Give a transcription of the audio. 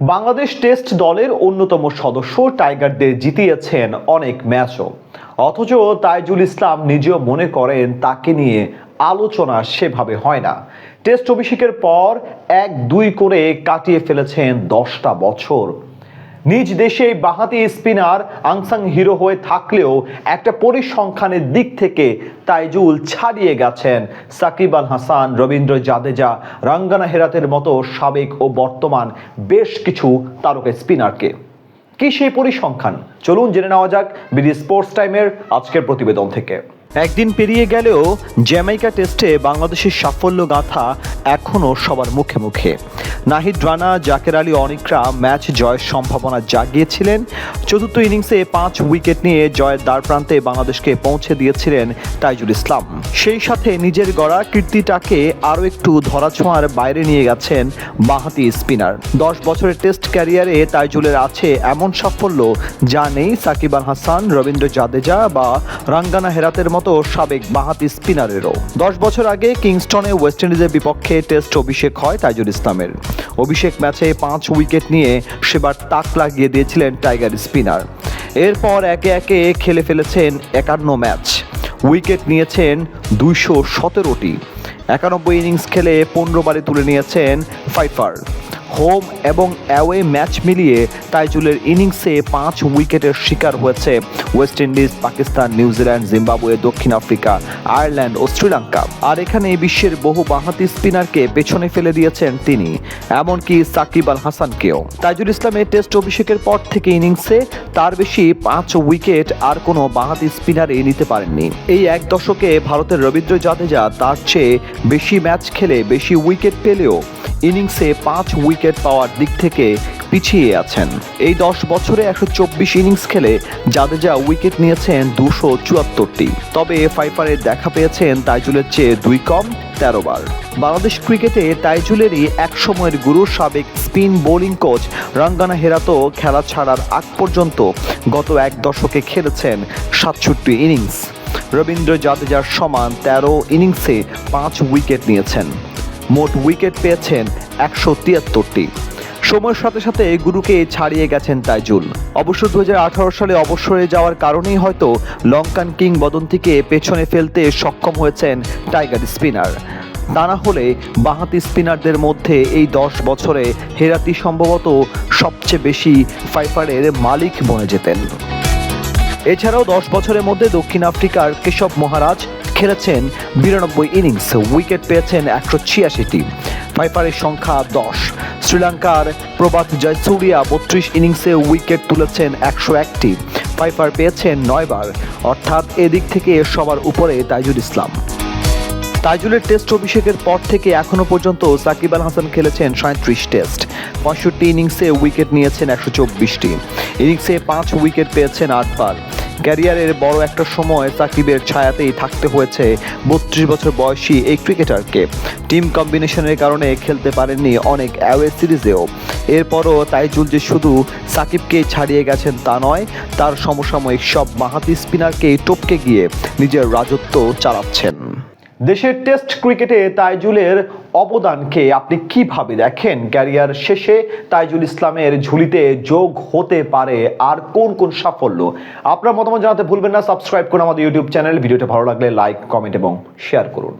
Bangladesh test দলের অন্যতম সদস্য টাইগারদের জিতিয়েছেন অনেক ম্যাচও। অথচ তাইজুল ইসলাম নিজেও মনে করেন তাকে নিয়ে আলোচনা সেভাবে হয় না। টেস্ট অভিষেকের পর এক দুই করে কাটিয়ে ফেলেছেন দশটা বছর। নিজ দেশে বাহাতি স্পিনার আংসাং হিরো হয়ে থাকলেও একটা পরিসংখ্যানের দিক থেকে তাইজুল ছাড়িয়ে গেছেন সাকিব আল হাসান, রবীন্দ্র জাদেজা, রাঙ্গানা হেরাতের মতো সাবেক ও বর্তমান বেশ কিছু তারকা স্পিনারকে। কি সেই পরিসংখ্যান? চলুন জেনে নেওয়া যাক বিডি স্পোর্টস টাইমের আজকের প্রতিবেদন থেকে। একদিন পেরিয়ে গেলেও জ্যামাইকা টেস্টে বাংলাদেশের সাফল্য গাথা এখনও সবার মুখে মুখে। নাহিদ রানা, জাকের আলী অনিকরা ম্যাচ জয়ের সম্ভাবনা জাগিয়েছিলেন। চতুর্থ ইনিংসে পাঁচ উইকেট নিয়ে জয়ের দ্বার প্রান্তে বাংলাদেশকে পৌঁছে দিয়েছিলেন তাইজুল ইসলাম। সেই সাথে নিজের গড়া কীর্তিটাকে আরও একটু ধরাছোঁয়ার বাইরে নিয়ে গেছেন বাঁহাতি স্পিনার। দশ বছরের টেস্ট ক্যারিয়ারে তাইজুলের আছে এমন সাফল্য যা নেই সাকিব আল হাসান, রবীন্দ্র জাদেজা বা রাঙ্গানা হেরাতের মতো সাবেক বাঁহাতি স্পিনারেরও। দশ বছর আগে কিংস্টনে ওয়েস্ট ইন্ডিজের বিপক্ষে টেস্ট অভিষেক হয় তাইজুল ইসলামের। অভিষেক ম্যাচে পাঁচ উইকেট নিয়ে সেবার তাক লাগিয়ে দিয়েছিলেন টাইগার স্পিনার। এরপর একে একে খেলে ফেলেছেন একান্ন ম্যাচ। উইকেট নিয়েছেন দুইশো সতেরোটি। একানব্বই ইনিংস খেলে পনেরো বারে তুলে নিয়েছেন ফাইফার। হোম এবং অ্যাওয়ে ম্যাচ মিলিয়ে তাইজুলের ইনিংসে পাঁচ উইকেটের শিকার হয়েছে West Indies, Pakistan, New Zealand, Zimbabwe, দক্ষিণ আফ্রিকা, আয়ারল্যান্ড ও শ্রীলঙ্কা। আর এখানে বিশ্বের বহু বাঁহাতি স্পিনারকে পেছনে ফেলে দিয়েছেন তিনি, এমনকি সাকিব আল হাসানকেও। তাইজুল ইসলামের টেস্ট অভিষেকের পর থেকে ইনিংসে তার বেশি পাঁচ উইকেট আর কোনো বাঁহাতি স্পিনারই নিতে পারেননি। এই এক দশকে ভারতের রবীন্দ্র জাদেজা তার চেয়ে বেশি ম্যাচ খেলে বেশি উইকেট পেলেও ইনিংসে পাঁচ উইকেট পাওয়ার দিক থেকে পিছিয়ে আছেন। এই দশ বছরে একশো চব্বিশ ইনিংস খেলে জাদেজা উইকেট নিয়েছেন দুশো চুয়াত্তরটি। তবে ফাইফারে দেখা পেয়েছেন তাইজুলের চেয়ে দুই কম, তেরো বার। বাংলাদেশ ক্রিকেটে তাইজুলেরই এক সময়ের গুরু, সাবেক spin bowling coach Rangana Herath খেলা ছাড়ার আগ পর্যন্ত গত এক দশকে খেলেছেন সাতষট্টি ইনিংস। রবীন্দ্র জাদেজার সমান তেরো ইনিংসে পাঁচ উইকেট নিয়েছেন। মোট উইকেট পেয়েছেন একশো তিয়াত্তরটি। সময়ের সাথে সাথে গুরুকে ছাড়িয়ে গেছেন তাইজুল। অবশ্য দু হাজার আঠারো সালে অবসরে যাওয়ার কারণেই হয়তো লঙ্কান কিং বদন্তিকে পেছনে ফেলতে সক্ষম হয়েছেন টাইগার স্পিনার। তা না হলে বাঁহাতি স্পিনারদের মধ্যে এই দশ বছরে হেরাতি সম্ভবত সবচেয়ে বেশি ফাইফারের মালিক বনে যেতেন। এছাড়াও দশ বছরের মধ্যে দক্ষিণ আফ্রিকার কেশব মহারাজ খেলেছেন বিরানব্বই ইনিংস, উইকেট পেয়েছেন একশো ছিয়াশিটি ফাইফারের সংখ্যা দশ। শ্রীলঙ্কার প্রবাদ জয়সুরিয়া বত্রিশ ইনিংসে উইকেট তুলেছেন একশো একটি। ফাইফার পেয়েছেন নয়বার অর্থাৎ এদিক থেকে সবার উপরে তাইজুল ইসলাম। তাইজুলের টেস্ট অভিষেকের পর থেকে এখনও পর্যন্ত সাকিব আল হাসান খেলেছেন সাঁত্রিশ টেস্ট। পঁয়ষট্টি ইনিংসে উইকেট নিয়েছেন একশো চব্বিশটি ইনিংসে পাঁচ উইকেট পেয়েছেন আটবার। ক্যারিয়ারের বড় একটা সময় সাকিবের ছায়াতেই থাকতে হয়েছে বত্রিশ বছর বয়সী এই ক্রিকেটারকে। টিম কম্বিনেশনের কারণে খেলতে পারেননি অনেক অ্যাওয়ে সিরিজেও। এরপরও তাইজুল যে শুধু সাকিবকে ছাড়িয়ে গেছেন তা নয়, তার সমসাময়িক সব মাহাতি স্পিনারকেই টপকে গিয়ে নিজের রাজত্ব চালাচ্ছেন। দেশের টেস্ট ক্রিকেটে তাইজুলের অবদানকে আপনি কীভাবে দেখেন? ক্যারিয়ার শেষে তাইজুল ইসলামের ঝুলিতে যোগ হতে পারে আর কোন কোন সাফল্য? আপনার মতামত জানাতে ভুলবেন না। সাবস্ক্রাইব করুন আমাদের ইউটিউব চ্যানেল ভিডিওটা ভালো লাগলে লাইক কমেন্ট এবং শেয়ার করুন।